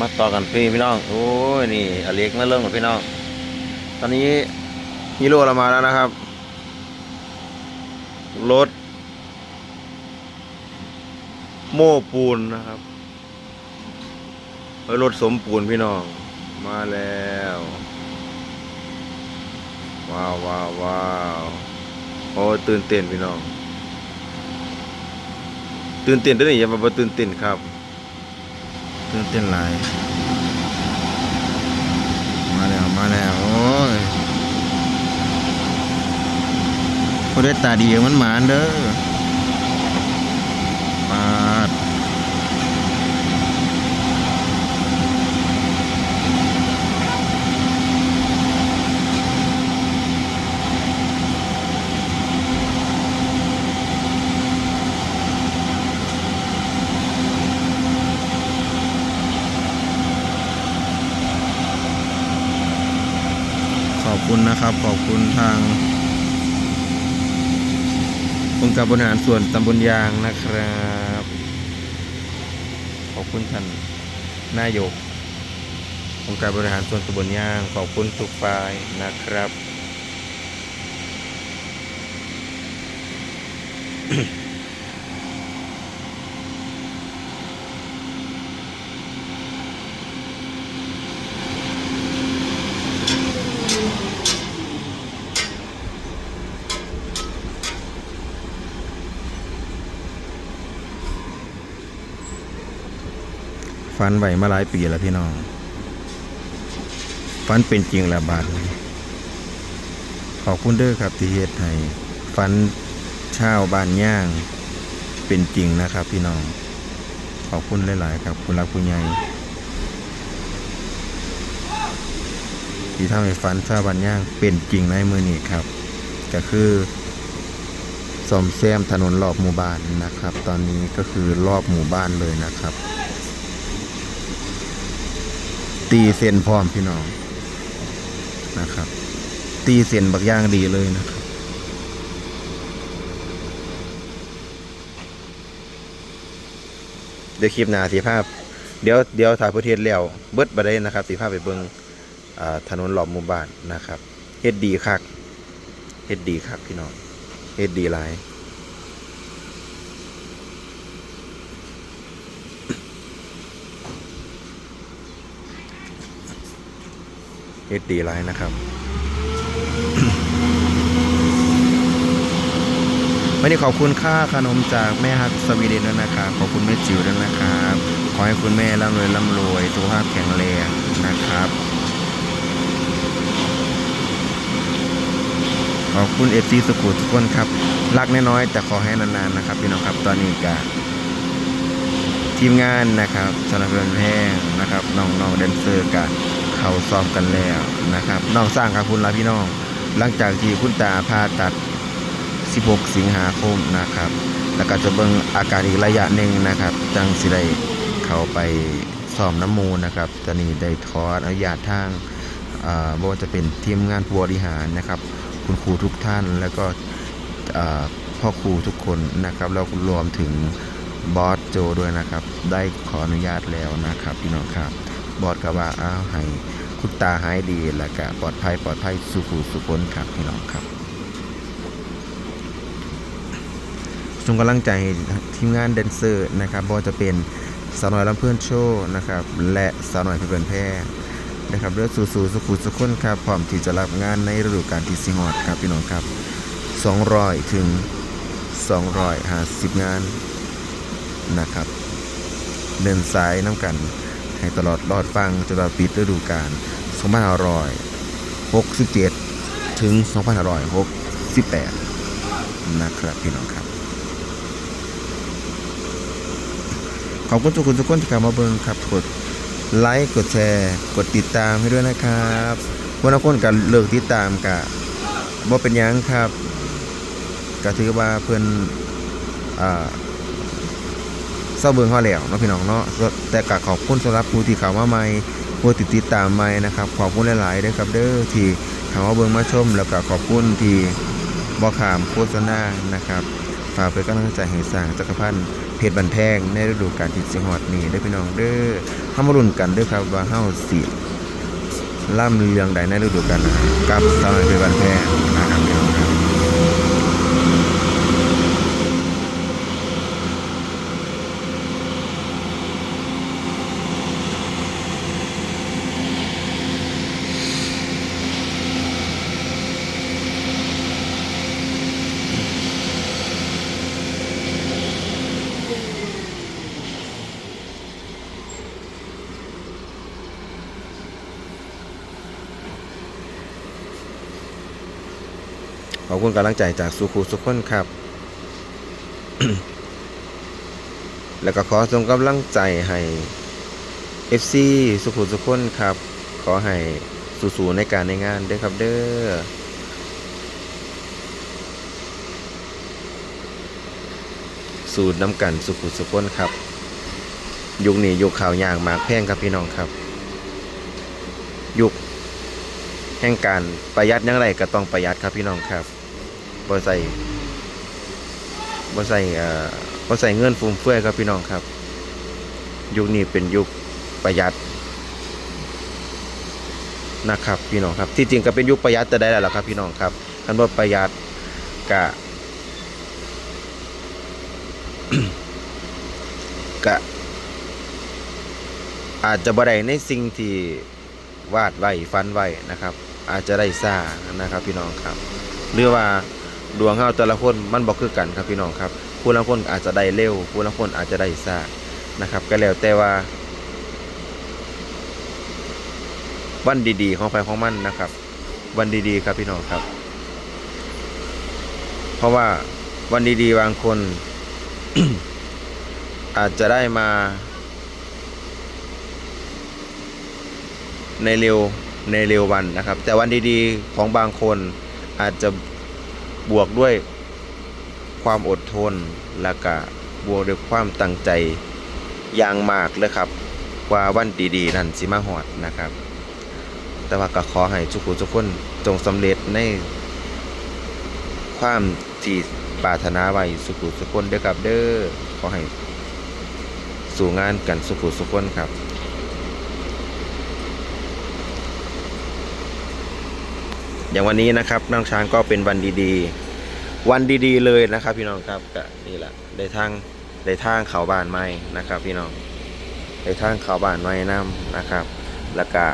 มาต่อกันพี่พี่น้อง โอ้ยนี่อเล็กมาเริ่มกับพี่น้อง ตอนนี้ฮีโร่เรามาแล้วนะครับ รถ โม้ปูนนะครับรถสมปูนพี่น้อง มาแล้ว ว้าวว้าวว้าวโอ้ตื่นเต้นพี่น้อง ตื่นเต้นด้วยนี่อย่ามาบ่ตื่นเต้นครับ ตื่นเต้นหลายมาแล้วมาแล้วโอ้ยผู้ได้ตาดีมันหมานเด้อมาดข อบคุณนะครับ ขอบคุณทางองค์การบริหารส่วนตำบลยางนะครับ ขอบคุณท่านนายกองค์การบริหารส่วนตำบลยาง ขอบคุณทุกฝ่ายนะครับ ฝันไหวมาหลายปีแล้วพี่น้องฝันเป็นจริงแล้วบาดขอบคุณเด้อครับที่เฮ็ดให้ฝันเช่าบ้านย่างเป็นจริงนะครับ พี่น้อง ขอบคุณหลาย ๆ ครับ คุณรักคุณใหญ่ที่ทำให้ฝันเช่าบ้านย่างเป็นจริงในมือนี้ครับ ก็คือซ่อมแซมถนนรอบหมู่บ้านนะครับ ตอนนี้ก็คือรอบหมู่บ้านเลยนะครับ ตีเส้นพร้อมพี่น้องนะครับ ตีเส้นบักย่างดีเลยนะครับ เดี๋ยวคลิปหน้าสีภาพ เดี๋ยวเดี๋ยวถ่ายประเทศแล้วเบิดบัได้นะครับ สีภาพไปเบิงอ่าถนนหลอมมู่บ้านนะครับเฮ็ดดีคักเฮ็ดดีคักพี่น้องเฮ็ดดีหลาย เฮ็ดดีหลายนะครับวันนี้ขอบคุณค่าขนมจากแม่ฮักสวีเดนด้วยนะครับ ขอบคุณแม่จิ๋วด้วยนะครับ ขอให้คุณแม่ร่ำรวยร่ำรวยสุขภาพแข็งแรงนะครับ ขอบคุณเอฟซีสุขุทุกคนครับ รักน้อยๆแต่ขอให้นานๆนะครับพี่น้องครับตอนนี้ก็ทีมงานนะครับสนับสนุนแพงนะครับน้องๆแดนเซอร์กัน เขาซ้อมกันแล้วนะครับน้องสร้างครับคุณลาพี่น้อง หลังจากที่คุณตาผ่าตัด 16 สิงหาคมนะครับ แล้วก็จะเบิ่งอาการอีกระยะหนึ่งนะครับ จังสิได้เขาไปซ้อมน้ำมูลนะครับตอนนี้ได้ขออนุญาตทางอ่าบ่ว่าจะเป็นทีมงานผู้บริหารนะครับ คุณครูทุกท่านแล้วก็อ่าพ่อครูทุกคนนะครับแล้วรวมถึงบอสโจด้วยนะครับ ได้ขออนุญาตแล้วนะครับพี่น้องครับ บอสก็ว่าอ้าวให้คุณตาหายดีแล้วก็ปลอดภัยปลอดภัยสุขุสุขนครับพี่น้องครับส่งกำลังใจทีมงานแดนเซอร์นะครับบ่จะเป็นสาวน้อยลำเพื่อนโชว์นะครับและสาวน้อยเพื่อนแพร่นะครับเลือสู่สู่สุขุสุขคนครับพร้อมที่จะรับงานในฤดูกาลที่สิงหอดครับพี่น้องครับ 200 ถึง 250 งานนะครับ เดินสายน้ำกัน ให้ตลอดรอดฟังจนเราปิดฤดูกาล2567 ถึง 2568 นะครับพี่น้องครับ ขอบคุณทุกคนทุกคนที่เข้ามาเบิ่งครับกดไลค์กดแชร์กดติดตามให้ด้วยนะครับวันละคนกันเลิกติดตามกะบ่เป็นยังครับก็ถือว่าเพิ่อนอ่า เศร้าเบิงเฮาแล้วเนาะพี่น้องเนาะแต่ก็ขอบคุณสำหรับผู้ที่เข้ามาใหม่ผู้ที่ติดตามใหม่นะครับขอบคุณหลายๆด้อครับเด้อที่เข้ามาเบิงมาชม แล้วก็ขอบคุณที่บ่ขามโฆษณานะครับฝากเป็นกำลังใจให้สร้างจักรพันธ์เพชรบันแพงในฤดูกาลที่สิฮอดนี้ด้อพี่น้องเด้อเฮามาลุ้นกันเด้อครับว่าเฮาสิล่ำเรืองใดในฤดูกาลหน้ากับสาวน้อยเพชรบันแพงนะครับ ขอบคุณกำลังใจจากสุขุสุขคนครับ แล้วก็ขอส่งกำลังใจให้ FC สุขุสุขคนครับ ขอให้สู้ๆในการในงานเด้อครับเด้อสูตรน้ำกันสุขุสุขคนครับยุคนี้ยุคข่าวยางมากแพงครับพี่น้องครับ ยุคแห่งการประหยัดยังไรก็ต้องประหยัดครับพี่น้องครับ บ่ใส่บ่ใส่อ่อบ่ใส่เงินฟุ่มเฟือยครับพี่น้องครับ ยุคนี้เป็นยุคประหยัดนะครับพี่น้องครับ ที่จริงก็เป็นยุคประหยัดแต่ได้แล้วล่ะครับ พี่น้องครับคันบ่ประหยัดกะกะอาจจะบ่ได้ในสิ่งที่วาดไว้ฟันไว้นะครับ อาจจะได้ซ่านะครับพี่น้องครับ หรือว่า ดวงเฮาแต่ละคนมันบ่คือกันครับพี่น้องครับผู้ละคนอาจจะได้เร็วผู้ละคนอาจจะได้ซานะครับ ก็แล้วแต่ว่า วันดีๆ ของไปของมันนะครับ วันดีๆ ครับพี่น้องครับ เพราะว่าวันดีๆบางคน อาจจะได้มา ในเร็วในเร็ววันนะครับ แต่วันดีๆของบางคนอาจจะ บวกด้วยความอดทนและก็บวกด้วยความตั้งใจอย่างมากเลยครับว่าวันดีๆ นั้นสิมาหอดนะครับ แต่ว่าก็ขอให้ทุกคนทุกคนจงสำเร็จในความที่ปรารถนาไว้สุขุสุขคนเด้อครับเด้อขอให้สู่งานกันสุขุสุขคนครับ อย่างวันนี้นะครับน้องช้างก็เป็นวันดีๆ วันดีๆเลยนะครับ พี่น้องครับก็นี่แหละได้ทางได้ทางเขาบ้านไม้นะครับ พี่น้องได้ทางเขาบ้านไม้น้ำนะครับ แล้วก็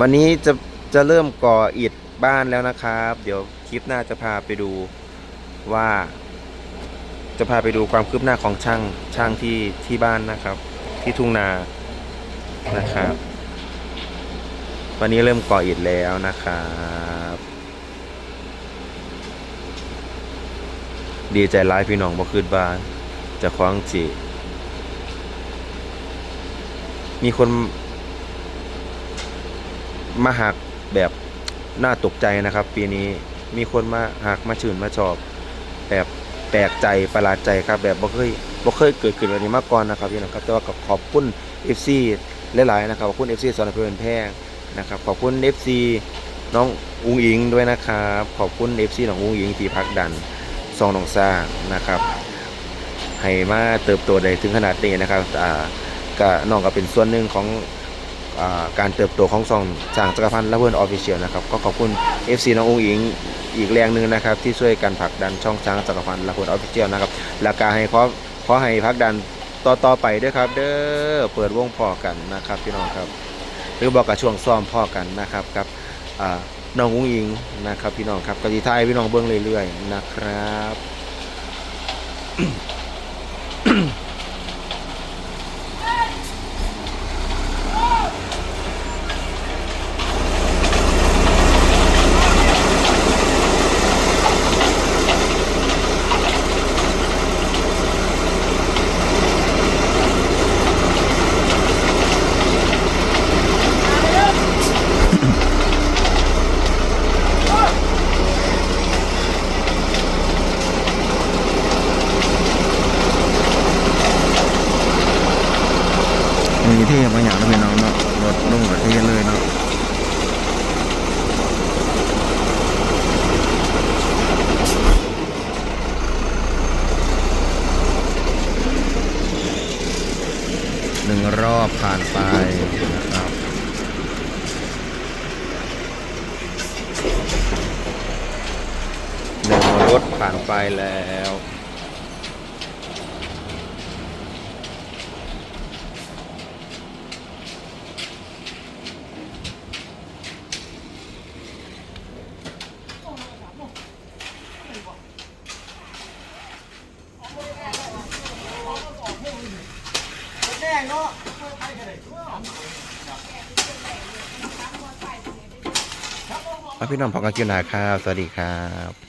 วันนี้จะจะเริ่มก่ออิฐบ้านแล้วนะครับ เดี๋ยวคลิปหน้าจะพาไปดูว่า จะพาไปดูความคืบหน้าของช่างช่างที่ที่บ้านนะครับ ที่ทุ่งนานะครับ วันนี้เริ่มก่ออิฐแล้วนะครับ ดีใจร้ายพี่น้องบ่คืนบ้านจะคว้างจีมีคนมาหักแบบน่าตกใจนะครับ ปีนี้มีคนมาหักมาชื่นมาชอบ แบบแปลกใจประหลาดใจครับ แบบบ่เคยบ่เคยเกิดขึ้นแบบนี้มาก่อนนะครับพี่น้องครับแต่ว่าขอบคุณ FC หลายๆนะครับขอบคุณ FC สอนเพลินแพงนะครับขอบคุณ FC น้องอุงอิงด้วยนะครับ ขอบคุณ FC น้องอุงอิงที่พักดัน ซองนองสร้างนะครับให้มาเติบโตได้ถึงขนาดนี้นะครับอ่าก็น้องก็เป็นส่วนหนึ่งของอ่าการเติบโตของซองสางจักรพันธ์และเพื่อนออฟฟิเชียลนะครับก็ขอบคุณ FC น้องอุงอิงอีกแรงหนึ่งนะครับที่ช่วยกันผลักดันช่องช้างจักรพันธ์และคนออฟฟิเชียลนะครับแล้วก็ให้ขอขอให้ผลักดันต่อต่อไปด้วยครับ เด้อเปิดวงพอกันนะครับพี่น้องครับ หรือบอกกับช่วงซ้อมพ่อกันนะครับกับอ่า น้องอุ้งอิงนะครับ พี่น้องครับกติไทยพี่น้องเบื้องเรื่อยๆนะครับ เทบางอย่างนะพี่น้องเนาะรถลงประเทศเลยเนาะหนึ่งรอบผ่านไปหนึ่งรถผ่านไปแล้ว พี่น้องพอกันกินหนาครับ สวัสดีครับ